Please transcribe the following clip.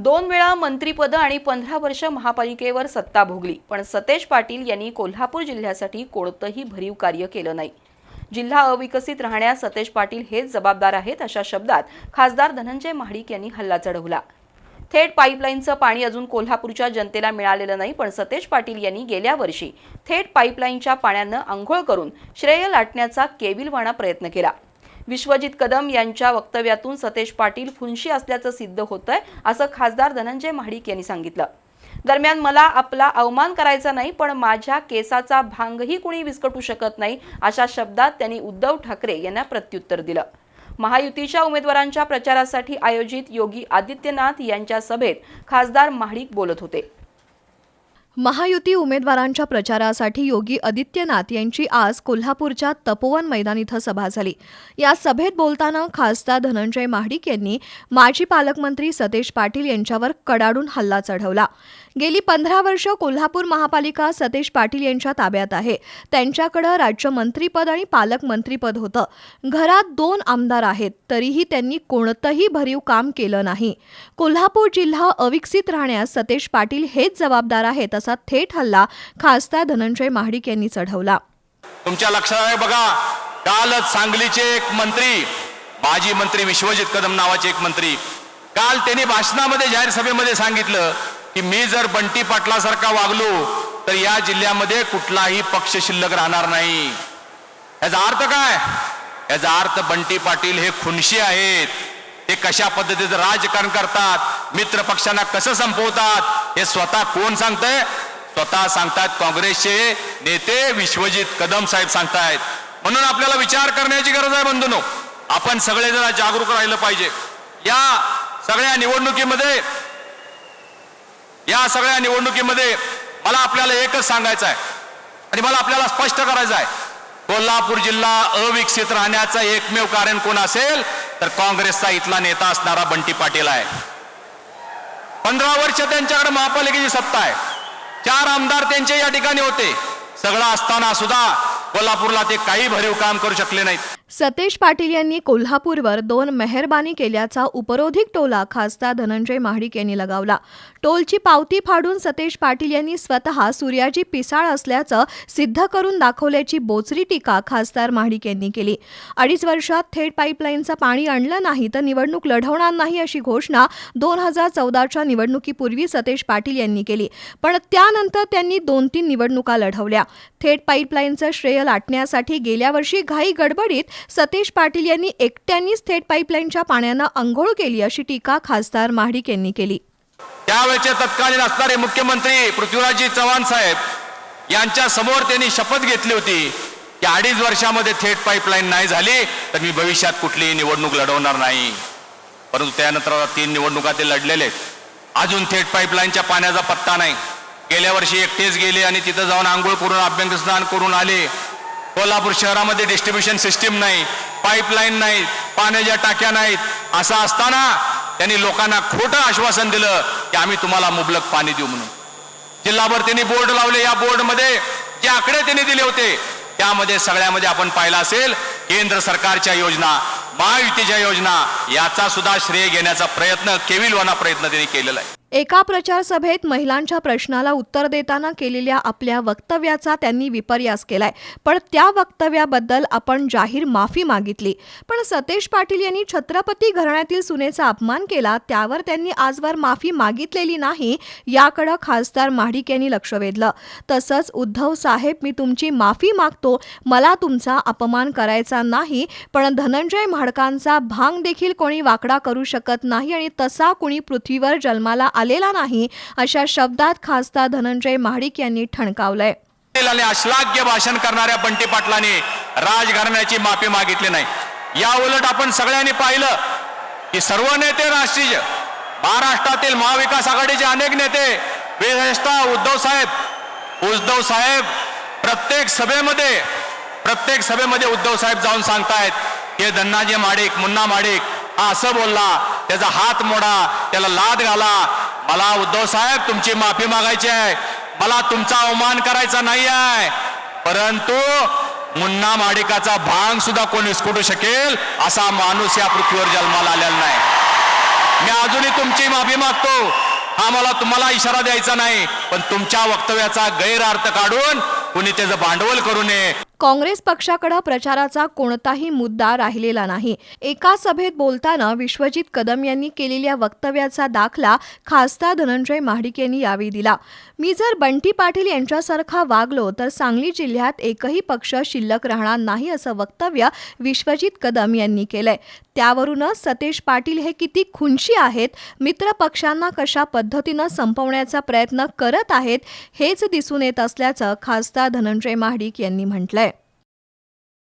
दोन वेळा मंत्रीपद आणि पंधरा वर्ष महापालिकेवर सत्ता भोगली पण सतेज पाटील यांनी कोल्हापूर जिल्ह्यासाठी कोणतंही भरीव कार्य केलं नाही. जिल्हा अविकसित राहण्यास सतेज पाटील हेच जबाबदार आहेत अशा शब्दात खासदार धनंजय महाडिक यांनी हल्ला चढवला. थेट पाईपलाईनचं पाणी अजून कोल्हापूरच्या जनतेला मिळालेलं नाही पण सतेज पाटील यांनी गेल्या वर्षी थेट पाईपलाईनच्या पाण्यानं आंघोळ करून श्रेय लाटण्याचा केविलवाणा प्रयत्न केला. विश्वजित कदम यांच्या वक्तव्यातून सतेज पाटील फुंशी असल्याचं सिद्ध होतंय असं खासदार धनंजय महाडिक यांनी सांगितलं. दरम्यान मला आपला अवमान करायचा नाही पण माझ्या केसाचा भांगही कुणी विस्कटू शकत नाही अशा शब्दात त्यांनी उद्धव ठाकरे यांना प्रत्युत्तर दिलं. महायुतीच्या उमेदवारांच्या प्रचारासाठी आयोजित योगी आदित्यनाथ यांच्या सभेत खासदार महाडिक बोलत होते. महायुती उमेदवारांच्या प्रचारासाठी योगी आदित्यनाथ यांची आज कोल्हापूरच्या तपोवन मैदान इथं सभा झाली. या सभेत बोलताना खासदार धनंजय महाडिक यांनी माजी पालकमंत्री सतेज पाटील यांच्यावर कडाडून हल्ला चढवला. गेली पंधरा वर्ष कोल्हापूर महापालिका सतेज पाटील यांच्या ताब्यात आहे. त्यांच्याकडं राज्यमंत्रीपद आणि पालकमंत्रीपद होतं. घरात दोन आमदार आहेत तरीही त्यांनी कोणतंही भरीव काम केलं नाही. कोल्हापूर जिल्हा अविकसित राहण्यास सतेज पाटील हेच जबाबदार आहेत असा थेट हल्ला खासदार धनंजय महाडिक यांनी चढवला. तुमच्या लक्षात आहे बघा कालच सांगलीचे एक मंत्री माजी मंत्री विश्वजित कदम नावाचे एक मंत्री काल त्यांनी भाषणामध्ये जाहीर सभेमध्ये सांगितलं की मी जर बंटी पाटलासारखा वागलो तर या जिल्ह्यामध्ये कुठलाही पक्ष शिल्लक राहणार नाही. याचा अर्थ काय? याचा अर्थ बंटी पाटील हे खुनशी आहेत. ते कशा पद्धतीचं राजकारण करतात? मित्र पक्षांना कसं संपवतात? हे स्वतः कोण सांगतंय? स्वतः सांगतात काँग्रेसचे नेते विश्वजित कदम साहेब सांगतायत. म्हणून आपल्याला विचार करण्याची गरज आहे बंधूनो. आपण सगळेजण जागरूक राहिलं पाहिजे. या सगळ्या निवडणुकीमध्ये या सगळ्या निवडणुकीमध्ये मला आपल्याला एकच सांगायचं आहे आणि मला आपल्याला स्पष्ट करायचं आहे. कोल्हापूर जिल्हा अविकसित राहण्याचं एकमेव कारण कोण असेल तर काँग्रेसचा इथला नेता असणारा बंटी पाटील आहे. पंधरा वर्ष त्यांच्याकडे महापालिकेची सत्ता आहे. चार आमदार त्यांचे या ठिकाणी होते. सगळं असताना सुद्धा कोल्हापूरला ते काही भरीव काम करू शकले नाहीत. सतेज पाटील यांनी कोल्हापूरवर दोन मेहरबानी केल्याचा उपरोधिक टोला खासदार धनंजय महाडिक यांनी लगावला. टोलची पावती फाडून सतेज पाटील यांनी स्वतः सूर्याजी पिसाळ असल्याचं सिद्ध करून दाखवल्याची बोचरी टीका खासदार महाडिक यांनी केली. अडीच वर्षात थेट पाईपलाईनचं पाणी आणलं नाही तर निवडणूक लढवणार नाही अशी घोषणा दोन हजार चौदाच्या निवडणुकीपूर्वी सतेज पाटील यांनी केली. पण त्यानंतर त्यांनी दोन तीन निवडणुका लढवल्या. थेट पाईपलाईनचं श्रेय लाटण्यासाठी गेल्या वर्षी घाई गडबडीत सतीश पाटील यांनी एकट्यांनीच थेट पाईपलाईनच्या पाण्यानं अंघोळ केली अशी टीका खासदार महाडिक यांनी केली. त्यावेळेचे तत्कालीन असणारे मुख्यमंत्री पृथ्वीराजजी चव्हाण साहेब यांच्या समोर त्यांनी शपथ घेतली होती की अडीच वर्षामध्ये थेट पाईपलाईन नाही झाली तर मी भविष्यात कुठलीही निवडणूक लढवणार नाही. परंतु त्यानंतर तीन निवडणुका ते लढलेले अजून थेट पाईपलाईनच्या पाण्याचा पत्ता नाही. गेल्या वर्षी एकटेच गेले आणि तिथं जाऊन आंघोळ करून अभ्यंगस्नान करून आले. कोल्हापूर शहरामध्ये डिस्ट्रीब्युशन सिस्टीम नाही पाईपलाईन नाही पाण्याच्या टाक्या नाहीत. असं असताना त्यांनी लोकांना खोटं आश्वासन दिलं की आम्ही तुम्हाला मुबलक पाणी देऊ म्हणून. जिल्हाभर त्यांनी बोर्ड लावले. या बोर्डमध्ये जे आकडे त्यांनी दिले होते त्यामध्ये सगळ्यामध्ये आपण पाहिलं असेल केंद्र सरकारच्या योजना महायुतीच्या योजना याचा सुद्धा श्रेय घेण्याचा प्रयत्न केविलवाना प्रयत्न त्यांनी केलेला आहे. एका प्रचार सभेत महिलांच्या प्रश्नाला उत्तर देताना केलेल्या आपल्या वक्तव्याचा त्यांनी विपर्यास केलाय. पण त्या वक्तव्याबद्दल आपण जाहीर माफी मागितली. पण सतेज पाटील यांनी छत्रपती घराण्यातील सुनेचा अपमान केला त्यावर त्यांनी आजवर माफी मागितलेली नाही याकडं खासदार महाडिक यांनी लक्ष वेधलं. तसंच उद्धव साहेब मी तुमची माफी मागतो मला तुमचा अपमान करायचा नाही पण धनंजय महाडकांचा भांग देखील कोणी वाकडा करू शकत नाही आणि तसा कुणी पृथ्वीवर जन्माला आलेला नाही अशा शब्दात खासदार धनंजय महाडिक यांनी ठणकावलंय. आणि अश्लाघ्य भाषण करणाऱ्या बंटी पाटलांनी राजघराण्याची माफी मागितली नाही. या उलट आपण सगळ्यांनी पाहिलं की सर्व नेते राष्ट्रीय महाराष्ट्रातील महाविकास आघाडीचे अनेक नेते विशेषतः उद्धव साहेब उद्धव साहेब प्रत्येक सभेमध्ये प्रत्येक सभेमध्ये उद्धव साहेब जाऊन सांगतायत हे धन्नाजी माडिक मुन्ना माडिक हा असं बोलला त्याचा हात मोडा त्याला लाद घाला मला उद्धव साहेब तुमची माफी मागायची आहे. मला तुमचा अवमान करायचा नाही आहे. परंतु मुन्ना माडिकाचा भांग सुद्धा कोण विस्कुटू शकेल असा माणूस या पृथ्वीवर जन्माला आलेला नाही. मी अजूनही तुमची माफी मागतो. हा मला तुम्हाला इशारा द्यायचा नाही. पण तुमच्या वक्तव्याचा गैरअर्थ काढून कुणी त्याचं भांडवल करू नये. काँग्रेस पक्षाकडे प्रचाराचा कोणताही मुद्दा राहिलेला नाही. एका सभेत बोलताना विश्वजित कदम यांनी केलेल्या वक्तव्याचा दाखला खासदार धनंजय महाडिक यांनी यावेळी दिला. मी जर बंटी पाटील यांच्यासारखा वागलो तर सांगली जिल्ह्यात एकही पक्ष शिल्लक राहणार नाही असं वक्तव्य विश्वजित कदम यांनी केलंय. त्यावरूनच सतेज पाटील हे किती खुंशी आहेत मित्र पक्षांना कशा पद्धतीनं संपवण्याचा प्रयत्न करत आहेत हेच दिसून येत असल्याचं खासदार धनंजय महाडिक यांनी म्हटलंय.